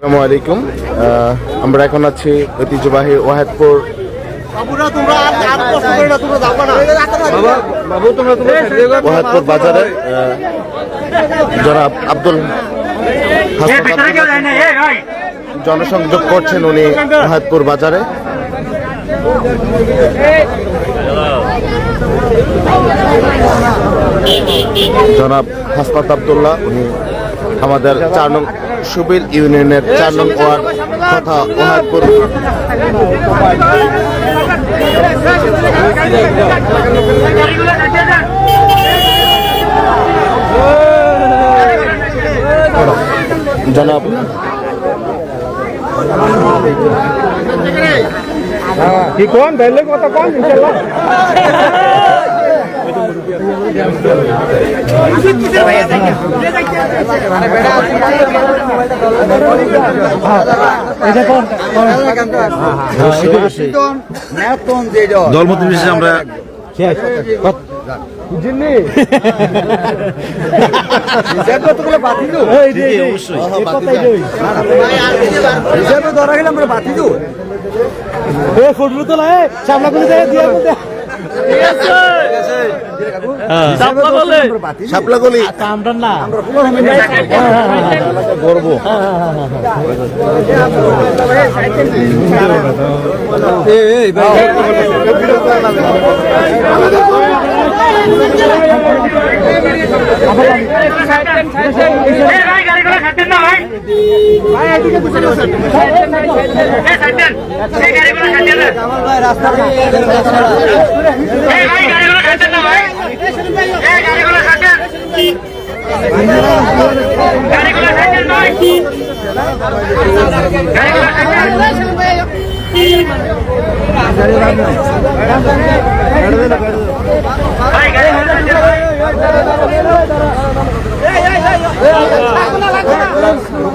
আসসালামু আলাইকুম। আমরা এখন আছি ঐতিহ্যবাহী ওয়াহেদপুর। ওয়াহেদপুর বাজারে জনাব আব্দুল আব্দুল জনসংযোগ করছেন উনি ওয়াহেদপুর বাজারে। জনাব হাসনাত আবদুল্লাহ, উনি আমাদের চার নং সুবিল ইউনিয়নের চার নং ওয়ার্ড তথা ওয়াহেদপুর জনাব কি কোন? ধরলে কত কোন? ইনশাআল্লাহ। দলমত বিশেষে আমরা বুঝলি অবশ্যই। ফুটবল তো করে দিয়ে দিয়ে শাপলা গলি আমরা না। গর্ব ভাই গাড়িগুলো ছাড়তেন না ভাই এই ছাড়তেন এই গাড়িগুলো ছাড়তেন না এই ভাই। গাড়িগুলো ছাড়তেন না ভাই এই গাড়িগুলো ছাড়তেন ভাই গাড়িগুলো ছাড়তেন ভাই গাড়িগুলো ছাড়তেন ভাই গাড়িগুলো ছাড়তেন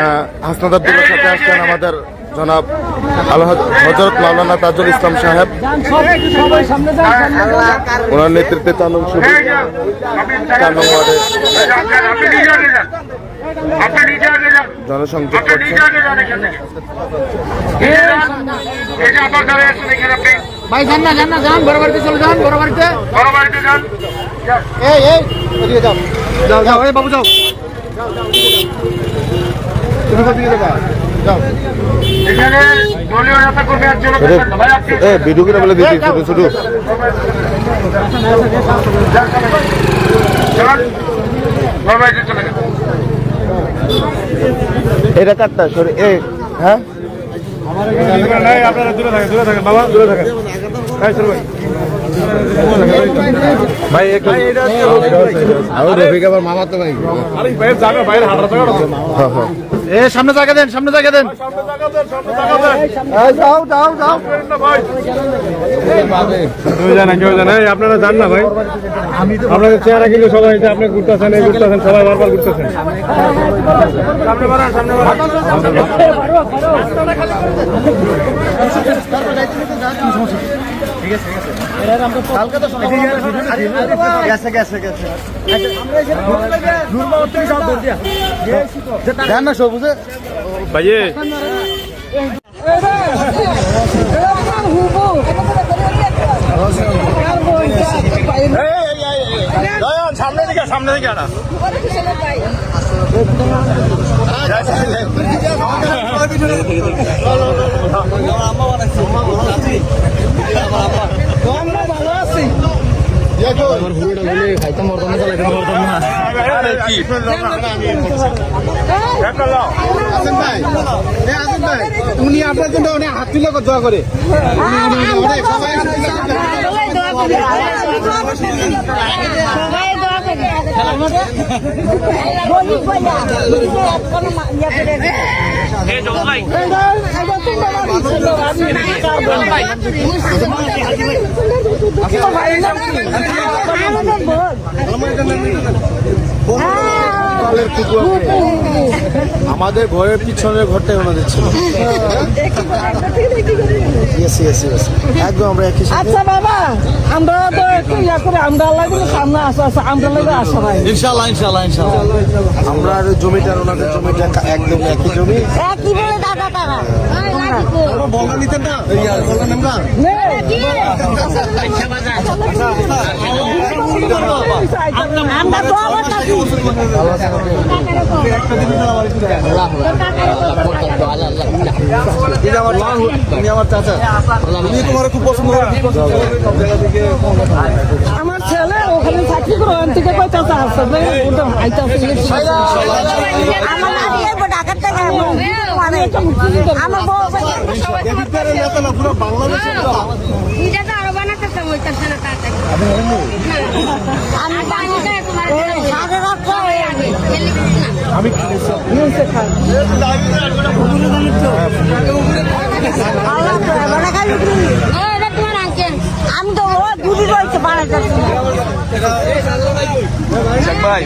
হ্যাঁ, হাসনাত আব্দুল্লার সাথে আসছেন আমাদের জনাব হজরত মাওলানা তাজুল ইসলাম সাহেব। সবাই সামনে যান ওনার নেতৃত্বে চার নং চার ওয়ার্ডে যান। জনসংযোগ আপনি। ভাই যান না যান না যান। বড় বাড়িতে চলে যান বড় বাড়িতে। বড় বাড়িতে যান। এই এই এদিকে যাও। যাও যাও এই বাবু যাও। তুমি কোথা থেকে যাবা যাও। এখানে দলীয় নেতা কর্মী একজন ভাই আপনি এ ভিডিও করে বলে ছোট ছোট এটা কাটটা সরি এ হ্যাঁ? আপনারা দূরে থাকেন দূরে থাকেন বাবা। দূরে থাকেন। ভাই চল ভাই। ভাই আর রফিক আবার মামা তো ভাই। আরে ভাই জায়গা বাইরে হাঁটা জায়গা হ্যাঁ হ্যাঁ। এ সামনে জায়গা দেন সামনে জায়গা দেন। যাও যাও যাও কেউ জানা কেউ জানা আপনারা জান না ভাই আপনাদের চেহারা কিন্তু সবাই এই যে আপনি ঘুরতেছেন এই ঘুরতেছেন সবাই বারবার ঘুরতেছেন সামনে বাড়ান সামনে বাড়ান ভাইয়ে সামনে দিকে সামনে দিকে আনা উনি আপনার জন্য অনেক হাত তুলে দোয়া করে সবাই দোয়া করে আমাদের গরিব বলে কোনো ইয়ে করে Eh, doon kay. Eh, doon. Eh, doon. Tumbalan. Tumbalan. Tumbalan. Tumbalan. আমাদের ঘরের পিছনের ঘরটাই ওনাদের ছিল. একদম আমরা একই আচ্ছা বাবা আমরা তো একটু ইয়া করে আমরা সামনে আসা আসা আমরা আসা ভাই। আর ওনাদের জমিটা একদম একই জমি। একই বলে দাদা তারা। বলনা নিতেন না? আমরা আমরা দোয়া করতেছি তুমি আমার চাচা তুমি তোমার খুব পছন্দ করো আমার ছেলে ওখানে চাকরি করে থেকে কয় চাচা আইতা আমার বউ বানাতে আঙ্কেল আমি তো দুটি রয়েছে বাড়াতে। ভাই।